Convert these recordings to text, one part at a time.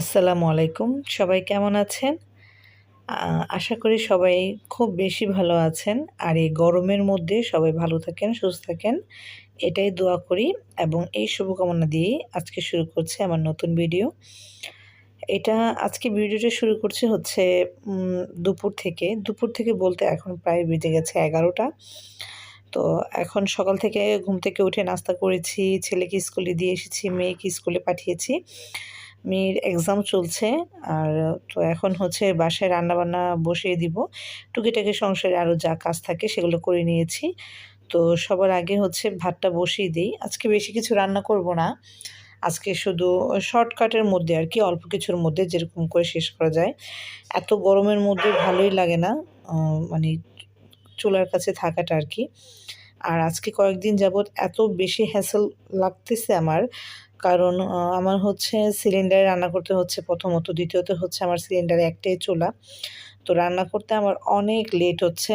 আসসালামু আলাইকুম। সবাই কেমন আছেন? আশা করি সবাই খুব বেশি ভালো আছেন। আর এই গরমের মধ্যে সবাই ভালো থাকেন, সুস্থ থাকেন, এটাই দোয়া করি। এবং এই শুভকামনা দিয়েই আজকে শুরু করছে আমার নতুন ভিডিও। এটা আজকে ভিডিওটা শুরু করছে হচ্ছে দুপুর থেকে। দুপুর থেকে বলতে এখন প্রায় বেজে গেছে এগারোটা। তো এখন সকাল থেকে ঘুম থেকে উঠে নাস্তা করেছি, ছেলেকে স্কুলে দিয়ে এসেছি, মেয়েকে স্কুলে পাঠিয়েছি। মেয়ের এক্সাম চলছে, আর তো এখন হচ্ছে বাসায় রান্নাবান্না বসিয়ে দিব। টুকিটাকি সংসারে আরও যা কাজ থাকে সেগুলো করে নিয়েছি। তো সবার আগে হচ্ছে ভাতটা বসিয়ে দিই। আজকে বেশি কিছু রান্না করব না। আজকে শুধু শর্টকাটের মধ্যে আর কি, অল্প কিছুর মধ্যে যেরকম করে শেষ করা যায়। এত গরমের মধ্যে ভালোই লাগে না মানে চুলার কাছে থাকাটা আর কি। আর আজকে কয়েকদিন যাবৎ এত বেশি হ্যাসেল লাগতেছে আমার কারণ আমার হচ্ছে সিলিন্ডারে রান্না করতে হচ্ছে প্রথমত। দ্বিতীয়ত হচ্ছে আমার সিলিন্ডারে একটাই চুলা। তো রান্না করতে আমার অনেক লেট হচ্ছে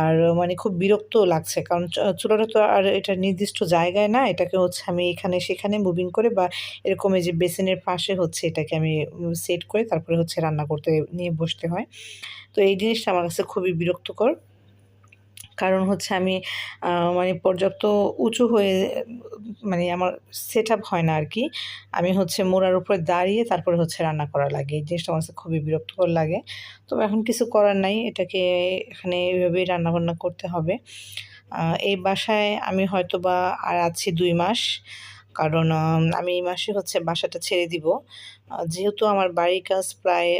আর মানে খুব বিরক্ত লাগছে। কারণ চুলাটা তো আর এটা নির্দিষ্ট জায়গায় না, এটাকে হচ্ছে আমি এখানে সেখানে মুভিং করে বা এরকম এই যে বেসিনের পাশে হচ্ছে এটাকে আমি সেট করে তারপরে হচ্ছে রান্না করতে নিয়ে বসতে হয়। তো এই জিনিসটা আমার কাছে খুবই বিরক্তকর। কারণ হচ্ছে আমি মানে পর্যাপ্ত উঁচু হয়ে মানে আমার সেট আপ হয় না আর কি আমি হচ্ছে মোড়ার উপরে দাঁড়িয়ে তারপরে হচ্ছে রান্না করা লাগে। এই জিনিসটা আমার খুবই বিরক্তকর লাগে। তবে এখন কিছু করার নাই। এটাকে এখানে এইভাবেই রান্নাবান্না করতে হবে। এই বাসায় আমি হয়তো বা আর আছি দুই মাস। কারণ আমি এই মাসে হচ্ছে বাসাটা ছেড়ে দিব। যেহেতু আমার বাড়ির কাজ প্রায়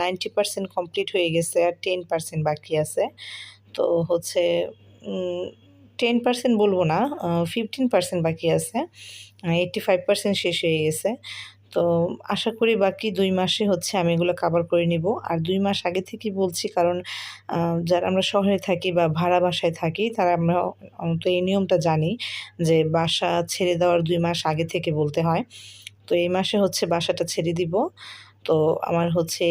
নাইনটি পার্সেন্ট কমপ্লিট হয়ে গেছে আর টেন পার্সেন্ট বাকি আছে। তো হচ্ছে টেন পার্সেন্ট বলব না ফিফটিন পার্সেন্ট বাকি আছে এইট্টি ফাইভ পার্সেন্ট শেষ হয়ে গেছে। তো আশা করি বাকি দুই মাসে হচ্ছে আমি এগুলো কাভার করে নিব। আর দুই মাস আগে থেকেই বলছি, কারণ যারা আমরা শহরে থাকি বা ভাড়া বাসায় থাকি, তারা আমরা তো এই নিয়মটা জানি যে বাসা ছেড়ে দেওয়ার দুই মাস আগে থেকে বলতে হয়। তো এই মাসে হচ্ছে বাসাটা ছেড়ে দিব। তো আমার হচ্ছে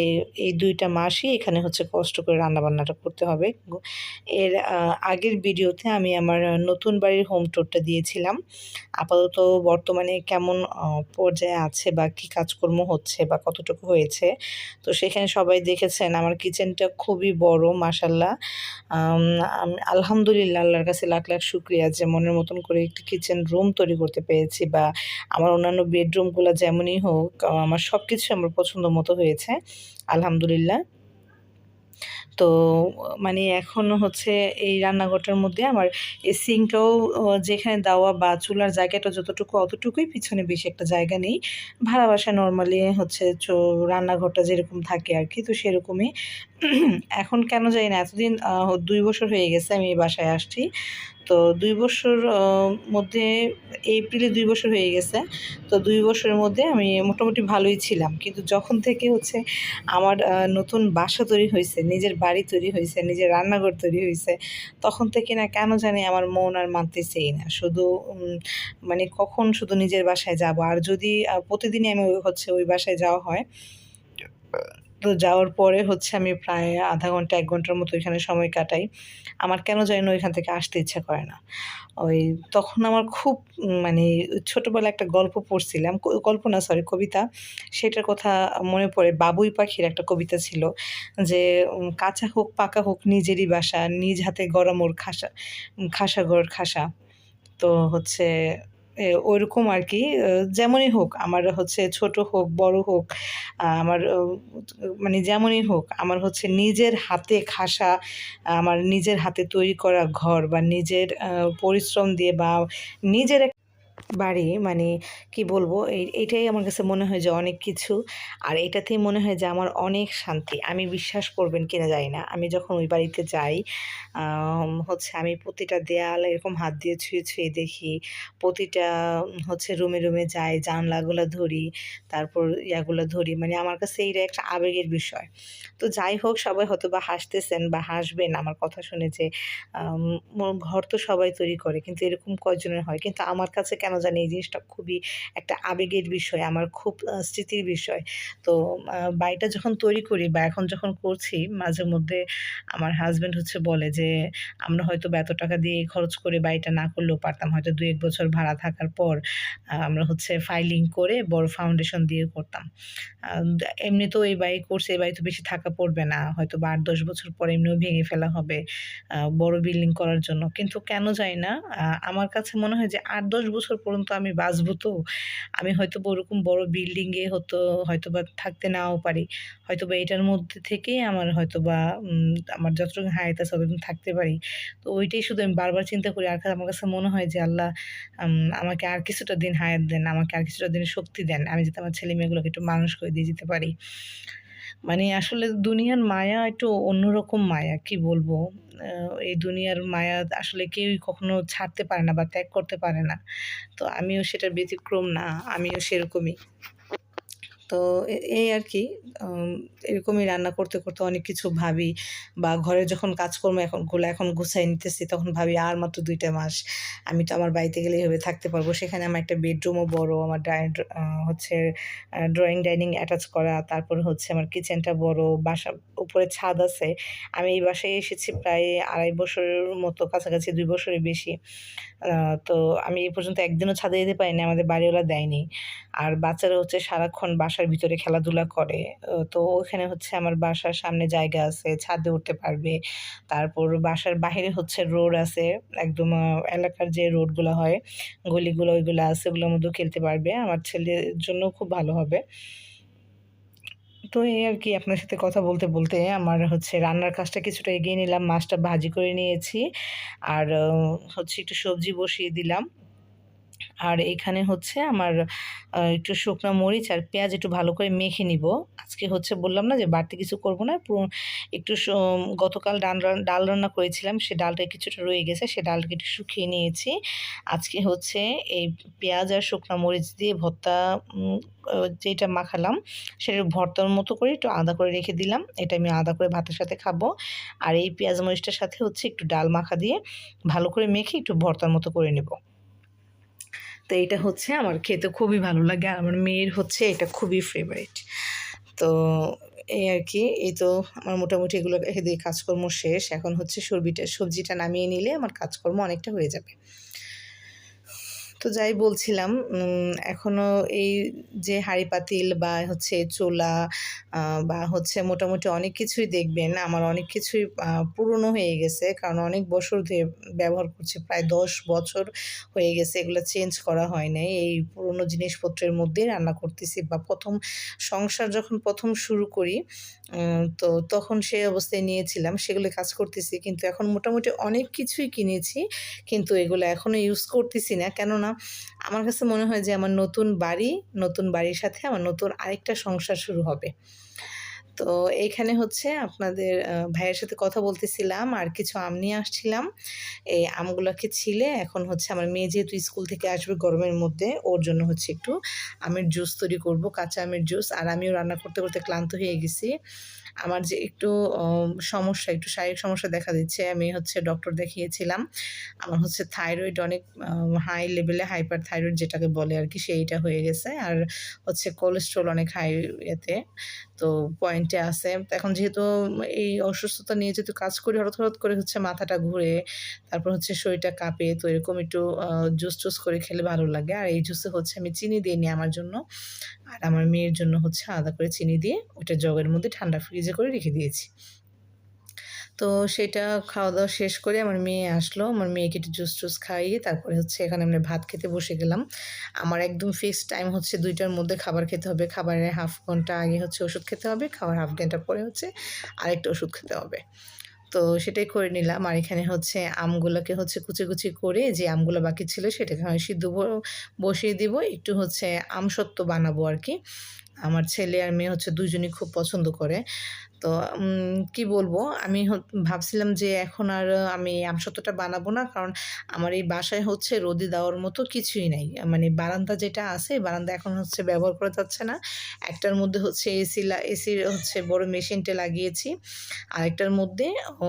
এই দুইটা মাসই এখানে হচ্ছে কষ্ট করে রান্নাবান্নাটা করতে হবে। এর আগের ভিডিওতে আমি আমার নতুন বাড়ির হোম টুরটা দিয়েছিলাম। আপাতত বর্তমানে কেমন পর্যায়ে আছে বা কী কাজকর্ম হচ্ছে বা কতটুকু হয়েছে, তো সেখানে সবাই দেখেছেন আমার কিচেনটা খুবই বড় মাসাল্লাহ আলহামদুলিল্লাহ আল্লাহর কাছে লাখ লাখ শুক্রিয়া যে মনের মতন করে একটি কিচেন রুম তৈরি করতে পেরেছি বা আমার অন্যান্য বেডরুমগুলো যেমনই হোক, আমার সব কিছু আমার পছন্দ মতো হয়েছে, আলহামদুলিল্লাহ। তো মানে এখন হচ্ছে এই রান্নাঘরটার মধ্যে আমার এই সিঙ্কটাও যেখানে দেওয়া বা চুলার জায়গাটা যতটুকু অতটুকুই পিছনে বেশি একটা জায়গা নেই। ভাড়া নর্মালি হচ্ছে রান্নাঘরটা যেরকম থাকে আর কি, তো সেরকমই এখন কেন জানি না, এতদিন দুই বছর হয়ে গেছে আমি এই বাসায় আসছি। তো দুই বছর মধ্যে, এপ্রিলে দুই বছর হয়ে গেছে। তো দুই বছরের মধ্যে আমি মোটামুটি ভালোই ছিলাম। কিন্তু যখন থেকে হচ্ছে আমার নতুন বাসা তৈরি হয়েছে, নিজের বাড়ি তৈরি হয়েছে, নিজের রান্নাঘর তৈরি হয়েছে, তখন থেকে না কেন জানি আমার মন আর মানতে মানতেছেই না। শুধু মানে কখন শুধু নিজের বাসায় যাব? আর যদি প্রতিদিনই আমি হচ্ছে ওই বাসায় যাওয়া হয় তো যাওয়ার পরে হচ্ছে আমি প্রায় আধা ঘণ্টা, এক ঘণ্টার মতো ওইখানে সময় কাটাই। আমার কেন জানি না ওইখান থেকে আসতে ইচ্ছা করে না। ওই তখন আমার খুব মানে ছোটোবেলায় একটা গল্প পড়ছিলাম গল্প না সরি কবিতা। সেটার কথা মনে পড়ে, বাবুই পাখির একটা কবিতা ছিল যে কাঁচা হোক, পাকা হোক, নিজেরই বাসা, নিজ হাতে গরম মোর খাসা খাসা ঘর খাসা। তো হচ্ছে ওইরকম আর কি যেমনই হোক, আমার হচ্ছে ছোট হোক, বড় হোক আমার মানে যেমনই হোক, আমার হচ্ছে নিজের হাতে খাসা, আমার নিজের হাতে তৈরি করা ঘর বা নিজের পরিশ্রম দিয়ে বা নিজের বাড়ি মানে কি বলব, এই, এইটাই আমার কাছে মনে হয় যে অনেক কিছু। আর এটাতেই মনে হয় যে আমার অনেক শান্তি। আমি বিশ্বাস করবেন কিনা জানি না। আমি যখন ওই বাড়িতে যাই হচ্ছে আমি প্রতিটা দেয়াল এরকম হাত দিয়ে ছুঁয়ে ছুঁয়ে দেখি, প্রতিটা, হচ্ছে রুমে রুমে যাই, জানলাগুলো ধরি, তারপর ইয়াগুলো ধরি মানে আমার কাছে এইটা একটা আবেগের বিষয়। তো যাই হোক, সবাই হয়তো বা হাসতেছেন বা হাসবেন আমার কথা শুনে যে ঘর তো সবাই তৈরি করে, কিন্তু এরকম কয়জনের হয়? কিন্তু আমার কাছে কেন জানি এই জিনিসটা খুবই একটা আবেগের বিষয় আমার খুব স্মৃতির বিষয়। তো বাড়িটা যখন তৈরি করি বা এখন যখন করছি মাঝে মধ্যে আমার হাজব্যান্ড হচ্ছে বলে যে আমরা হয়তো এত টাকা দিয়ে খরচ করে বাড়িটা না করলেও পারতাম। হয়তো দু এক বছর ভাড়া থাকার পর আমরা হচ্ছে ফাইলিং করে বড় ফাউন্ডেশন দিয়ে করতাম। আহ, এমনিতেও এই বাড়ি করছে এই বাড়ি তো বেশি থাকা পড়বে না। হয়তো বা আট দশ বছর পর এমনিও ভেঙে ফেলা হবে বড় বিল্ডিং করার জন্য। কিন্তু কেন জানি না আমার কাছে মনে হয় যে আট দশ বছর পর্যন্ত আমি বাঁচবো তো? আমি হয়তো ওরকম বড় বিল্ডিংয়ে হতো হয়তো বা থাকতে নাও পারি। হয়তো বা এটার মধ্যে থেকেই আমার হয়তো বা আমার যতটুকু হায়াত আছে ততদিন থাকতে পারি। তো ওইটাই শুধু আমি বারবার চিন্তা করি। আর আমার কাছে মনে হয় যে, আল্লাহ আমাকে আর কিছুটা দিন হায়াত দেন, আমাকে আর কিছুটা দিন শক্তি দেন। আমি যাতে আমার ছেলে মেয়েগুলোকে একটু মানুষ করে দিয়ে যেতে পারি। মানে আসলে দুনিয়ার মায়া একটু অন্যরকম মায়া, কি বলব? এই দুনিয়ার মায়া আসলে কেউই কখনো ছাড়তে পারে না বা ত্যাগ করতে পারে না। তো আমিও সেটার ব্যতিক্রম না, আমিও সেরকমই। তো এই আর কি এরকমই রান্না করতে করতে অনেক কিছু ভাবি বা ঘরে যখন কাজকর্ম এখন, গুলো এখন গুছাই নিতেছি, তখন ভাবি আর মাত্র দুইটা মাস, আমি তো আমার বাড়িতে গেলে এভাবে থাকতে পারব। সেখানে আমার একটা বেডরুমও বড়, আমার হচ্ছে ড্রয়িং, ডাইনিং অ্যাটাচ করা, তারপর হচ্ছে আমার কিচেনটা বড়, বাসা, উপরে ছাদ আছে। আমি এই বাসায় এসেছি প্রায় আড়াই বছরের মতো, কাছাকাছি দুই বছরের বেশি। তো আমি এই পর্যন্ত একদিনও ছাদে যেতে পারিনি, আমাদের বাড়িওয়ালা দেয়নি। আর বাচ্চারা হচ্ছে সারাক্ষণ বাসার ভিতরে খেলাধুলা করে। তো ওখানে হচ্ছে আমার বাসার সামনে জায়গা আছে, ছাদে উঠতে পারবে। তারপর বাসার বাইরে হচ্ছে রোড আছে, একদম এলাকার যে রোডগুলো হয়, গলিগুলো ওইগুলো আছে, ওগুলোর মধ্যেও খেলতে পারবে। আমার ছেলের জন্য খুব ভালো হবে। তো এই আর কি, আপনার সাথে কথা বলতে বলতে আমার হচ্ছে রান্নার কাজটা কিছুটা এগিয়ে নিলাম, মাছটা ভাজি করে নিয়েছি। আর হচ্ছে একটু সবজি বসিয়ে দিলাম। আর এখানে হচ্ছে আমার একটু শুকনো মরিচ আর পেঁয়াজ একটু ভালো করে মেখে নিব। আজকে হচ্ছে বললাম না যে বাড়তি কিছু করব না, পুরো একটু গতকাল ডাল ডাল রান্না করেছিলাম, সে ডালটা কিছুটা রয়ে গেছে, সে ডালটাকে একটু শুকিয়ে নিয়েছি। আজকে হচ্ছে এই পেঁয়াজ আর শুকনো মরিচ দিয়ে ভর্তা যেটা মাখালাম, সেটা ভর্তার মতো করে একটু আদা করে রেখে দিলাম। এটা আমি আদা করে ভাতের সাথে খাব। আর এই পেঁয়াজ মরিচটার সাথে হচ্ছে একটু ডাল মাখা দিয়ে ভালো করে মেখে একটু ভর্তার মতো করে নেব। তো এটা হচ্ছে আমার খেতে খুবই ভালো লাগে। আর আমার মেয়ের হচ্ছে এটা খুবই ফেভারিট তো এই আর কি, এই তো আমার মোটামুটি এগুলো এদের কাজকর্ম শেষ। এখন হচ্ছে সবজিটা সবজিটা নামিয়ে নিলে আমার কাজকর্ম অনেকটা হয়ে যাবে। তো যাই বলছিলাম উম, এখনও এই যে হাঁড়ি পাতিল বা হচ্ছে চোলা বা হচ্ছে মোটামুটি অনেক কিছুই দেখবেন। আমার অনেক কিছুই পুরনো হয়ে গেছে কারণ অনেক বছর ধরে ব্যবহার করছি প্রায় দশ বছর হয়ে গেছে এগুলো চেঞ্জ করা হয় নাই। এই পুরনো জিনিসপত্রের মধ্যেই রান্না করতেছি বা প্রথম সংসার যখন প্রথম শুরু করি তো তখন সেই অবস্থায় নিয়েছিলাম সেগুলো কাজ করতেছি। কিন্তু এখন মোটামুটি অনেক কিছুই কিনেছি কিন্তু এগুলো এখনও ইউজ করতেছি না। কেননা আমার কাছে মনে হয় যে আমার নতুন বাড়ি, নতুন বাড়ির সাথে আমার নতুন আরেকটা সংসার শুরু হবে। তো এইখানে হচ্ছে আপনাদের ভাইয়ের সাথে কথা বলতেছিলাম, আর কিছু আম নিয়ে আসছিলাম। এই আমগুলোকে ছিলে এখন হচ্ছে আমার মেয়ে যেহেতু স্কুল থেকে আসবে গরমের মধ্যে, ওর জন্য হচ্ছে একটু আমের জুস তৈরি করব, কাঁচা আমের জুস। আর আমিও রান্না করতে করতে ক্লান্ত হয়ে গেছি। আমার যে একটু সমস্যা, একটু শারীরিক সমস্যা দেখা দিচ্ছে, আমি হচ্ছে ডক্টর দেখিয়েছিলাম। আমার হচ্ছে থাইরয়েড অনেক হাই লেভেলে হাইপার থাইরয়েড যেটাকে বলে আর কি সেইটা হয়ে গেছে। আর হচ্ছে কোলেস্ট্রল অনেক হাই এতে তো পয়েন্টে আছে। এখন যেহেতু এই অসুস্থতা নিয়ে যেহেতু কাজ করি, হঠাৎ হঠাৎ করে হচ্ছে মাথাটা ঘুরে, তারপর হচ্ছে শরীরটা কাঁপে, তো এরকম একটু জুস টুস করে খেলে ভালো লাগে। আর এই জুসে হচ্ছে আমি চিনি দিয়ে নিই আমার জন্য। আর আমার মেয়ের জন্য হচ্ছে আলাদা করে চিনি দিয়ে ওটা জগের মধ্যে ঠান্ডা ফ্রিজে করে রেখে দিয়েছি। তো সেটা খাওয়া দাওয়া শেষ করে আমার মেয়ে আসলো। আমার মেয়েকে একটু জুস টুস খাইয়ে তারপরে হচ্ছে এখানে আমরা ভাত খেতে বসে গেলাম। আমার একদম ফিক্সড টাইম হচ্ছে দুইটার মধ্যে খাবার খেতে হবে। খাবারের হাফ ঘণ্টা আগে হচ্ছে ওষুধ খেতে হবে। খাবার হাফ ঘণ্টা পরে হচ্ছে আরেকটা ওষুধ খেতে হবে। তো সেটাই করে নিলাম। আর এখানে হচ্ছে আমগুলোকে হচ্ছে কুচি কুচি করে যে আমগুলো বাকি ছিল সেটাকে আমি সিদ্ধ বসিয়ে দিব। একটু হচ্ছে আমসত্ত্ব বানাবো আর কি আমার ছেলে আর মেয়ে হচ্ছে দুজনই খুব পছন্দ করে। তো কি বলব? আমি ভাবছিলাম যে এখন আর আমি আমসত্ত্বটা বানাবো না, কারণ আমার এই বাসায় হচ্ছে রোদে দেওয়ার মতো কিছুই নাই। মানে বারান্দা যেটা আছে, বারান্দা এখন হচ্ছে ব্যবহার করা যাচ্ছে না। একটার মধ্যে হচ্ছে এসি এসির হচ্ছে বড় মেশিনটা লাগিয়েছি। আরেকটার মধ্যে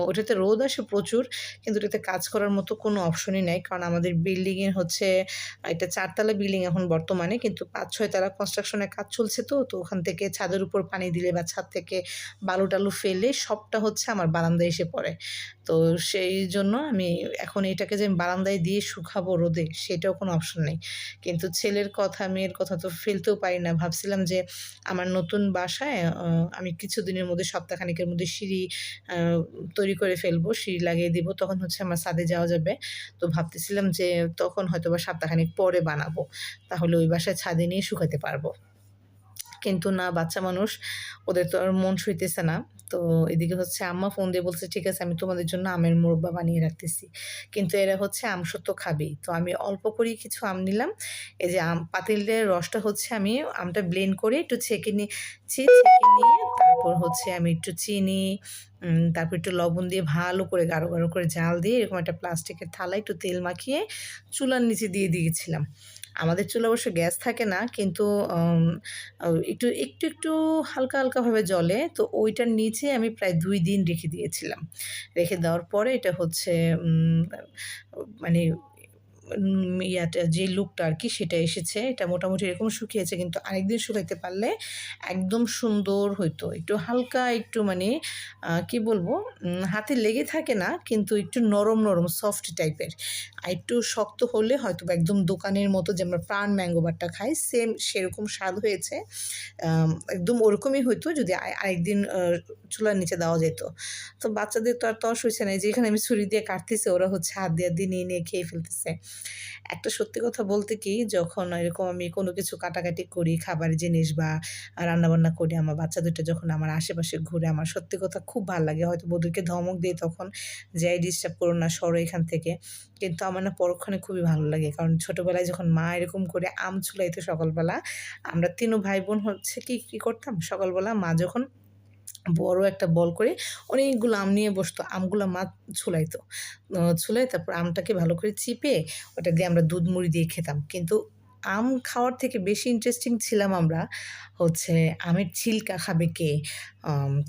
ওটাতে রোদ আসে প্রচুর, কিন্তু ওটাতে কাজ করার মতো কোনো অপশনই নাই, কারণ আমাদের বিল্ডিংয়ের হচ্ছে এটা চারতলা বিল্ডিং এখন বর্তমানে, কিন্তু পাঁচ ছয় তলা কনস্ট্রাকশনের কাজ চলছে তো তো ওখান থেকে ছাদের উপর পানি দিলে বা ছাদ থেকে বালু টালু ফেলে সবটা হচ্ছে আমার বারান্দায় এসে পড়ে। তো সেই জন্য আমি এখন এটাকে যে বারান্দায় দিয়ে শুকাবো রোদে, সেটাও কোনো অপশন নেই। কিন্তু ছেলের কথা, মেয়ের কথা তো ফেলতেও পারি না। ভাবছিলাম যে আমার নতুন বাসায় আমি কিছুদিনের মধ্যে, সপ্তাহখানিকের মধ্যে সিঁড়ি তৈরি করে ফেলব, সিঁড়ি লাগিয়ে দিব, তখন হচ্ছে আমার ছাদে যাওয়া যাবে। তো ভাবতেছিলাম যে তখন হয়তো বা সপ্তাহখানিক পরে বানাবো, তাহলে ওই বাসায় ছাদে নিয়ে শুকাতে পারব। কিন্তু না বাচ্চা মানুষ ওদের তো আর মন সইতেছে না। তো এদিকে হচ্ছে আম্মা ফোন দিয়ে বলছে, ঠিক আছে, আমি তোমাদের জন্য আমের মোরব্বা বানিয়ে রাখতেছি। কিন্তু এরা হচ্ছে আম সত্য খাবেই। তো আমি অল্প করেই কিছু আম নিলাম। এই যে আম, পাতিলের রসটা হচ্ছে আমি আমটা ব্লেন্ড করে একটু ছেঁকে নিচ্ছি ছেঁকে নিয়ে তারপর হচ্ছে আমি একটু চিনি তারপর একটু লবণ দিয়ে ভালো করে গাঢ় গাঢ় করে জাল দিয়ে এরকম একটা প্লাস্টিকের থালায় একটু তেল মাখিয়ে চুলার নিচে দিয়ে দিয়েছিলাম। আমাদের চুলা অবশ্য গ্যাস থাকে না, কিন্তু একটু একটু একটু হালকা হালকাভাবে জলে তো ওইটার নিচে আমি প্রায় দুই দিন রেখে দিয়েছিলাম। রেখে দেওয়ার পরে এটা হচ্ছে মানে ইয়াটা যে লুকটা আর কি সেটা এসেছে। এটা মোটামুটি এরকম শুকিয়েছে, কিন্তু আরেকদিন শুকাইতে পারলে একদম সুন্দর হইতো। একটু হালকা, একটু মানে কি বলব হাতে লেগে থাকে না, কিন্তু একটু নরম নরম সফট টাইপের আর একটু শক্ত হলে হয়তো একদম দোকানের মতো যে আমরা প্রাণ ম্যাঙ্গো বারটা খাই সেম সেরকম স্বাদ হয়েছে। একদম ওরকমই হইতো যদি আরেকদিন চুলার নিচে দেওয়া যেত। তো বাচ্চাদের তো আর তস হয়েছে না যেখানে আমি ছুরি দিয়ে কাটতেছি, ওরা হচ্ছে হাত দিয়ে দিয়ে নিয়ে নিয়ে খেয়ে ফেলতেছে। একটা সত্যি কথা বলতে কি, যখন এরকম আমি কোনো কিছু কাটাকাটি করি খাবার জিনিস বা রান্নাবান্না করি, আমার বাচ্চা দুটো যখন আমার আশেপাশে ঘুরে, আমার সত্যি কথা খুব ভালো লাগে। হয়তো ওদেরকে ধমক দিয়ে তখন যাই ডিস্টার্ব করো না, সরো এখান থেকে। কিন্তু আমার না পরক্ষণে খুবই ভালো লাগে। কারণ ছোটোবেলায় যখন মা এরকম করে আম চুলাইতো সকালবেলা, আমরা তিনও ভাই বোন হচ্ছে কি, কী করতাম? সকালবেলা মা যখন বড় একটা বল করে অনেকগুলো আম নিয়ে বসতো, আমগুলো মা ছুলাইতো ছুলাই তারপর আমটাকে ভালো করে চিপে ওটা দিয়ে আমরা দুধ মুড়ি দিয়ে খেতাম। কিন্তু আম খাওয়ার থেকে বেশি ইন্টারেস্টিং ছিলাম আমরা হচ্ছে আমের ছিলকা খাবে কে?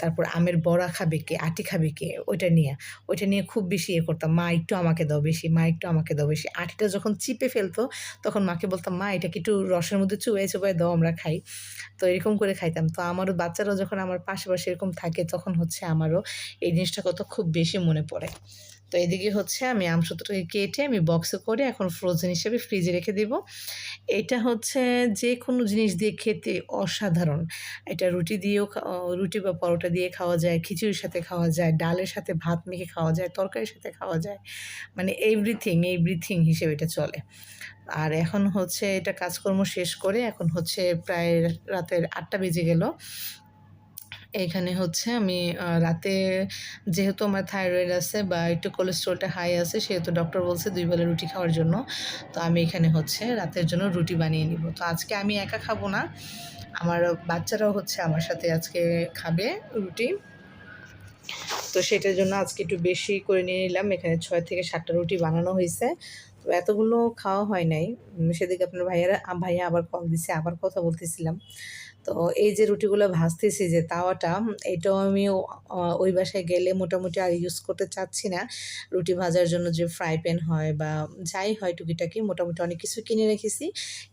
তারপর আমের বড়া খাবে কে? আটি খাবে কে? ওইটা নিয়ে। ওইটা নিয়ে খুব বেশি ইয়ে করতাম। মা একটু আমাকে দাও বেশি, মা একটু আমাকে দাও বেশি। আটিটা যখন চিপে ফেলতো, তখন মাকে বলতাম, মা এটা কি একটু রসের মধ্যে চুবাই চুবাই দাও, আমরা খাই। তো এরকম করে খাইতাম। তো আমারও বাচ্চারাও যখন আমার পাশে পাশে এরকম থাকে, তখন হচ্ছে আমারও এই জিনিসটা কত খুব বেশি মনে পড়ে। তো এদিকে হচ্ছে আমি আমসত্রটাকে কেটে আমি বক্সে করে এখন ফ্রোজেন হিসেবে ফ্রিজে রেখে দিব। এটা হচ্ছে যে কোনো জিনিস দিয়ে খেতে অসাধারণ। এটা রুটি দিয়েও রুটি বা পরোটা দিয়ে খাওয়া যায়, খিচুড়ির সাথে খাওয়া যায়, ডালের সাথে ভাত মেখে খাওয়া যায়, তরকারির সাথে খাওয়া যায় মানে এভরিথিং এভরিথিং হিসেবে এটা চলে। আর এখন হচ্ছে এটা কাজকর্ম শেষ করে এখন হচ্ছে প্রায় রাতের আটটা বেজে গেল। এইখানে হচ্ছে আমি রাতে যেহেতু আমার থাইরয়েড আছে বা একটু কোলেস্ট্রলটা হাই আছে, সেহেতু ডক্টর বলছে দুই বেলা রুটি খাওয়ার জন্য। তো আমি এখানে হচ্ছে রাতের জন্য রুটি বানিয়ে নিব। তো আজকে আমি একা খাব না, আমার বাচ্চারাও হচ্ছে আমার সাথে আজকে খাবে রুটি। তো সেটার জন্য আজকে একটু বেশি করে নিয়ে নিলাম। এখানে ছয় থেকে সাতটা রুটি বানানো হয়েছে তো এতগুলো খাওয়া হয় নাই। সেদিকে আপনার ভাইয়ারা ভাইয়া আবার কল দিছে, আবার কথা বলতেছিলাম। তো এই যে রুটিগুলো ভাজতেছি যে তাওয়াটা, এটাও আমি ওই বাসায় গেলে মোটামুটি আর ইউজ করতে চাচ্ছি না। রুটি ভাজার জন্য যে ফ্রাই প্যান হয় বা যাই হয় টুকিটাকি, মোটামুটি অনেক কিছু কিনে রেখেছি।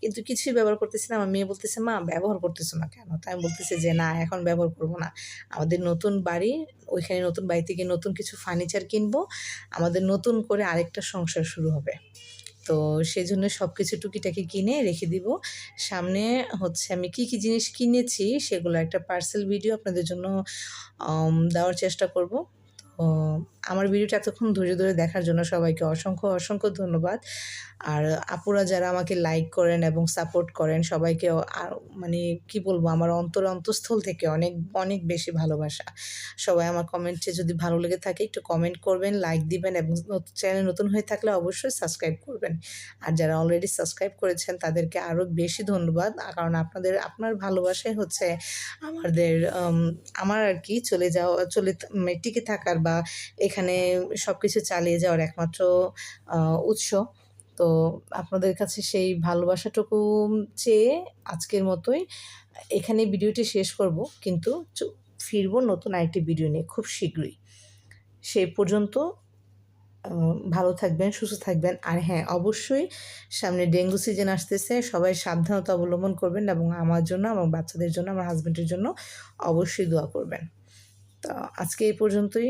কিন্তু কিছুই ব্যবহার করতেছি না। আমার মেয়ে বলতেছে, মা, ব্যবহার করতেছো না কেন? তাই আমি বলতেছি যে, না, এখন ব্যবহার করব না। আমাদের নতুন বাড়ি, ওইখানে নতুন বাড়ি থেকে নতুন কিছু ফার্নিচার কিনবো। আমাদের নতুন করে আরেকটা সংসার শুরু হবে। তো সেই জন্য সব কিছু টুকিটাকি কিনে রেখে দিব। সামনে হচ্ছে আমি কি কি জিনিস কিনেছি সেগুলো একটা পার্সেল ভিডিও আপনাদের জন্য দেওয়ার চেষ্টা করব। তো আমার ভিডিওটা এতক্ষণ ধৈর্য ধরে দেখার জন্য সবাইকে অসংখ্য অসংখ্য ধন্যবাদ। আর আপুরা যারা আমাকে লাইক করেন এবং সাপোর্ট করেন, সবাইকে মানে কি বলব, আমার অন্তর অন্তঃস্থল থেকে অনেক অনেক বেশি ভালোবাসা। সবাই আমার কমেন্টে যদি ভালো লেগে থাকে, একটু কমেন্ট করবেন লাইক দিবেন এবং চ্যানেল নতুন হয়ে থাকলে অবশ্যই সাবস্ক্রাইব করবেন। আর যারা অলরেডি সাবস্ক্রাইব করেছেন, তাদেরকে আরও বেশি ধন্যবাদ। কারণ আপনাদের, আপনার ভালোবাসাই হচ্ছে আমাদের আমার আর কি চলে যাওয়া, চলে মানে টিকে থাকার বা এখানে সব কিছু চালিয়ে যাওয়ার একমাত্র উৎস। তো আপনাদের কাছে সেই ভালোবাসাটুকু চেয়ে আজকের মতোই এখানে ভিডিওটি শেষ করব। কিন্তু ফিরবো নতুন আরেকটি ভিডিও নিয়ে খুব শীঘ্রই। সেই পর্যন্ত ভালো থাকবেন, সুস্থ থাকবেন। আর হ্যাঁ অবশ্যই সামনে ডেঙ্গু সিজন আসতেছে, সবাই সাবধানতা অবলম্বন করবেন এবং আমার জন্য, আমার বাচ্চাদের জন্য, আমার হাজব্যান্ডের জন্য অবশ্যই দোয়া করবেন। তো আজকে এই পর্যন্তই।